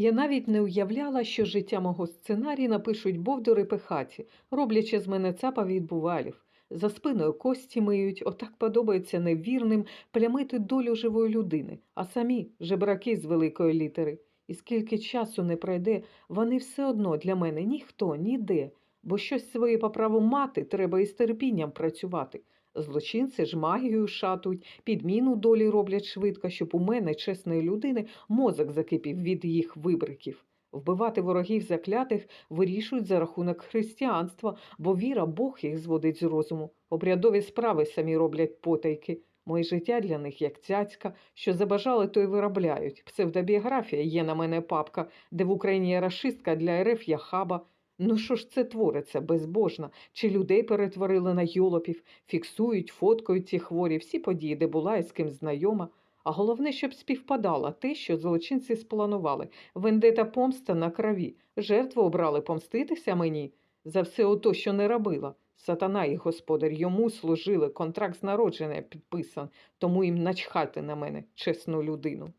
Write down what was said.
Я навіть не уявляла, що життя мого сценарії напишуть бовдури пихаті, роблячи з мене цапа від бувалів. За спиною кості миють, отак подобається невірним плямити долю живої людини, а самі жебраки з великої літери. І скільки часу не пройде, вони все одно для мене ніхто, ніде, бо щось своє по праву мати треба із терпінням працювати. Злочинці ж магію шатують, підміну долі роблять швидко, щоб у мене, чесної людини, мозок закипів від їх вибриків. Вбивати ворогів заклятих вирішують за рахунок християнства, бо віра Бог їх зводить з розуму. Обрядові справи самі роблять потайки. Моє життя для них як цяцька, що забажали, то й виробляють. Псевдобіографія є на мене папка, де в Україні я рашистка, для РФ я хаба. Ну що ж це твориться, безбожно? Чи людей перетворили на йолопів, фіксують, фоткають ці хворі, всі події, де була і з ким знайома. А головне, щоб співпадало те, що злочинці спланували. Вендета помста на крові. Жертву обрали помститися мені за все ото, що не робила. Сатана і господар йому служили, контракт з народження підписан, тому їм начхати на мене, чесну людину.